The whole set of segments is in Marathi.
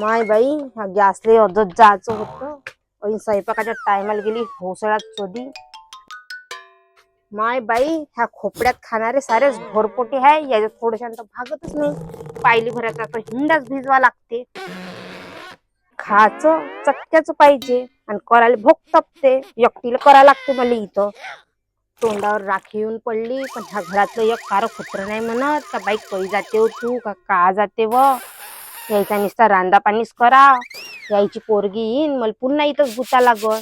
माय बाई ह्या गॅसले अर्धच जायचं होतं. आणि स्वयंपाकाच्या टायमाला गेली भोसळ्यात चोदी. माय बाई ह्या खोपड्यात खाणारे सारेच भोरपोटे आहे याच्यात तर भागतच नाही. पायली भरायचा तर हिंडाच भिजवा लागते. खायचं चक्क्याचं पाहिजे आणि करायला भोग तपते. एकटीला करायला लागते मला इथं. तोंडावर राखी येऊन पडली पण ह्या घरातलं एक कार खोपरं नाही म्हणत. का बाई कधी जाते हो तू का का जाते व? यायचा नुसता रांदा पाणीच करा यायची पोरगी येईन मला पुन्हा इथंच गुता लागल.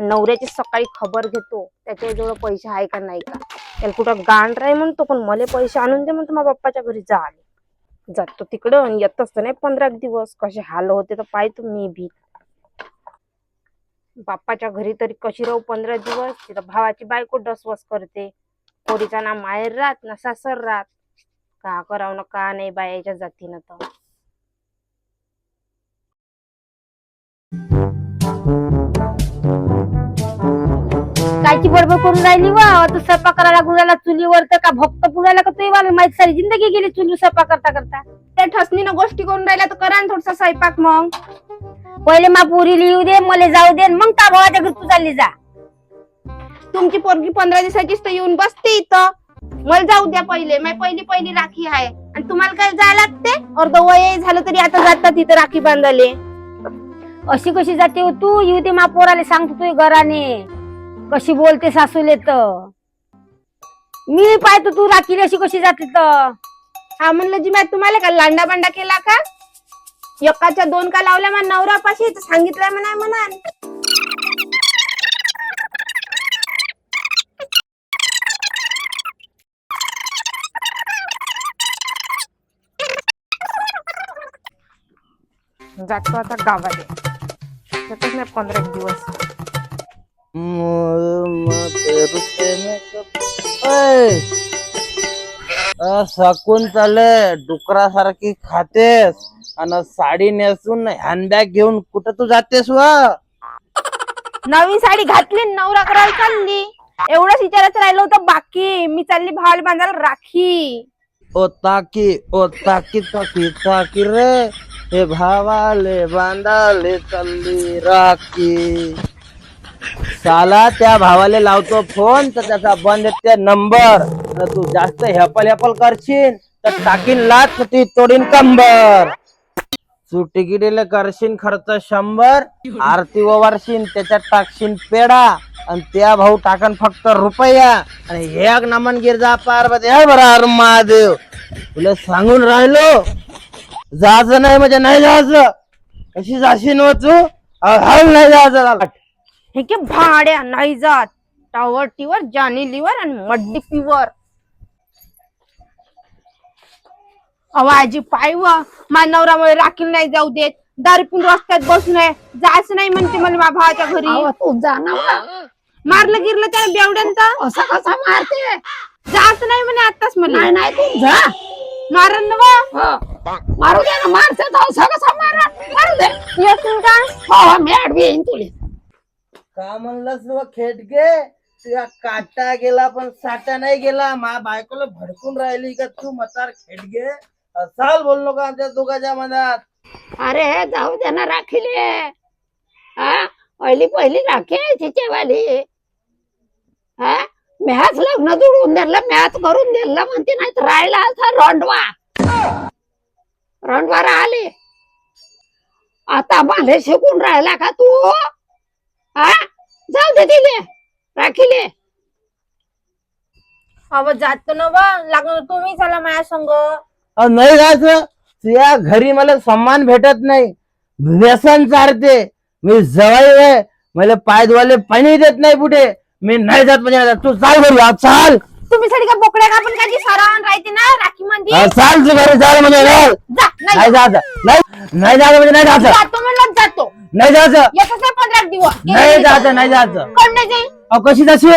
नवऱ्याची सकाळी खबर घेतो. त्याच्याजवळ पैसे आहे का नाही का? त्याला कुठं गाण राही म्हणतो पण मला पैसे आणून दे म्हणतो माझ्या बाप्पाच्या घरी जा आले. जातो तिकडं आणि येतच तर नाही पंधरा एक दिवस. कसे हाल होते तर पाहतो मी भी बाप्पाच्या घरी तरी कशी राहू पंधरा दिवस? तिथं भावाची बायको डसवस करते. पोरीचा ना माहेर राहत ना सासर राहत. का करावं ना का नाही बायाच्या जातीनं तर. कायची बडबड करून राहिली वा तू स्वयंपाक करायला लागून राहिला चुलीवर तर का भक्त पुरायला का तू मला माहीत सारी जिंदगी गेली चुली स्वयंपाक करता करता. त्या ठसनीनं गोष्टी करून राहिल्या तर करा ना थोडसा स्वयंपाक मग. पहिले मा पुरी लिहू दे मला जाऊ दे मग का भावाच्या घरी तू चालली जा. तुमची पोरगी पंधरा दिवसाचीच तर येऊन बसते इथं. मला जाऊ द्या पहिले मी पहिली पहिली राखी आहे. आणि तुम्हाला काय जायला लागते? अर्ध वय झालं तरी आता जातात तिथं राखी बांधायले. अशी कशी जाते हो तू? येऊ दे मा पोराले सांगतो तू घराने. कशी बोलते सासूले तर? मी पाहतो तू राखीली अशी कशी जाते तर. हा म्हणलं जी मी तुम्हाला का लांडा बांडा केला का? एकाच्या दोन का लावल्या मग नवरापाशी तर सांगितलंय म्हणा म्हणा जातो आता गावाले. नाही पंधरा एक दिवस. सकून चाले डुकरासारखी खातेस आणि साडी नेसून हँडबॅग घेऊन कुठं तू जातेस व? नवीन साडी घातली नवरा करायला चालली. एवढंच विचारायचं राहिलं होतं बाकी मी चालली भावाला बांधायला राखी. ओ ताकी ओ ताकी ताकी ताकी रे. हे भावाले बांधाले चालली राखी. साला त्या भावाले लावतो फोन तर त्याचा बंद त्या नंबर. तू जास्त हेपल हेपल करशील तर टाकीन लाच ती तोडीन कंबर. तू तिकिटीला करशील खर्च शंभर आरती ओवारशील त्याच्यात टाकशील पेडा आणि त्या भाऊ टाकन फक्त रुपया. आणि हे नमन गिरजा पार्वती हे बरं अरे महादेव. तुला सांगून राहिलो जायचं नाही म्हणजे नाही जायचं. कशी जाशील हो तू? अहो, हल नाही जायचं. हे की भाड्या नाही जात. टावर टीवर जानी लिवर आणि मड्डी पिवर. आवाजी पायव मानवरामुळे राखील नाही जाऊ देत. दारू पिऊन रस्त्यात बसून आहे. जायचं नाही म्हणते मला माझ्या भावाच्या घरी. तू जा ना वा. मारलं गिरलं त्याला बेवड्यांत असं कसा मारते? जायचं नाही म्हणे आताच मला नाही नाही तू जा. मारन ना वा. हो. मारू दे ना मारते कसा मारा मारू दे. येशील का? हो हो, मी आडवी येईन तुला. का म्हणलंस व खेटगे तुझ्या काटा गेला पण साटा नाही गेला. मा बायकोला भडकून राहिली का तू मतार खेटगे असाल बोललो का आमच्या दोघांच्या मनात? अरे जाऊ दे ना राखीले. हा? पहिली पहिली राखी आहे तिच्यावाली. हा? म्याच लग्न जुळवून दिलं म्याच करून दिलं म्हणते नाही तर राहिला असा रोंडवा. रोंडवा राहिले. आता मला शिकून राहिला का तू? हा? जाऊ दे तिले. राखीले. अव जातो ना वा लागलं तुम्ही चला माझ्या संग. अहो, नाही जायचं तुझ्या घरी मला सन्मान भेटत नाही. व्यसन चारते. मी जवाई आहे. मला पाय धुवायला पाणी देत नाही कुठे. मी नाही जात म्हणजे नाही जात. तू चाल घरी. आज चाल. तुम्ही का बोकड्या का पण सरावून राहते ना राखी मध्ये अहो, चाल तू घरी चाल म्हणजे चाल. जा नाही. नाही जायचं. नाही नाही जायचं म्हणजे नाही जायचं. जातो म्हणलं जातो. नाही जायचं. येतच नाही पंधरा दिवस. नाही जायचं नाही जायचं. कोण नाही जाईल अहो कशी जाशील?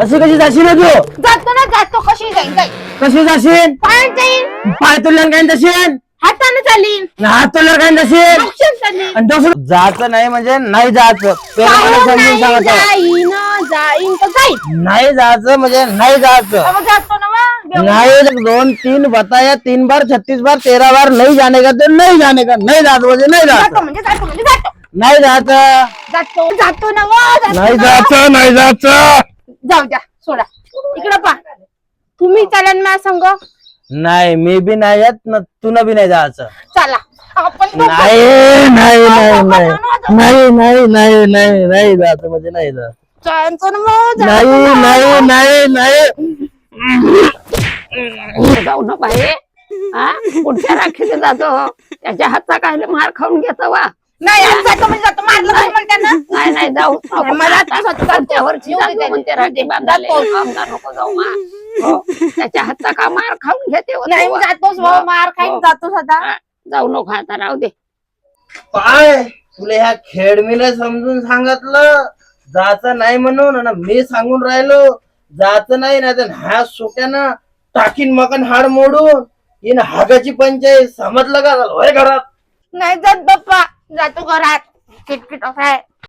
अशी कशी जाशील रे तू? जातो ना जातो. कशी जाईल जाईल कशी जाशील? जाईल पाय तुल्यान काय जाशील हाताने चालीन. हात तुल्यान काय जाशील आणि दुसरं जायचं नाही म्हणजे नाही जायचं. पहिलं मला जाऊ समजून नाही, जाईन. जाईन तर जाईन नाही जायचं म्हणजे नाही जायचं. जातो ना बेवडा. नहीं दोन तीन बताया तीन बार छत्तीस बार तेरह बार नहीं जाने का तो नहीं जाने का नहीं जात म्हणजे नाही जातो. जात म्हणजे जातो म्हणजे जातो. नाही जात. जातो जातो ना जातो नाही ना. जात नाही जात. जाऊ द्या सोडा. इकडं पा तुम्ही चालन माझ्या संग. नाही मी बी नाही येत न तुला बी नाही जायचं. चला. आपण दोघं- नाही नाही नाही नाही. नाही नाही नाही नाही नाही जात म्हणजे नाही जात. जायचं ना मग, जायचं नाही. नाही. नाही नाही जाऊ ना बाई. हा? राखीला जातो? त्याच्या हातचा काय मार खाऊन घेतो वा. नाही जातो म्हणजे जातो मारलं तर मला त्यांना नाही नाही जाऊ. मला आता स्वतः त्या वर्षी येऊ दे जातो त्याला. म्हणते राखी बांधायला? आमदार नको जाऊ मा. हो, त्याच्या हातचा का मार खाऊन घेते हो नाही तू. जातोच हो, मार खाईन. जातो सदा. हा, जाऊ नको आता राहू दे. काय तुला ह्या खेळमीने समजून सांगितलं. जायचं नाही म्हणून आणि मी सांगून राहिलो जायचं नाही ना तर ह्या सोट्यानं टाकीन मकन हाड मोडून. इन हागाची पंचायत समजलं का? होय घरात. नाही जात बाप्पा. जातो घरात. किटकिट असं आहे.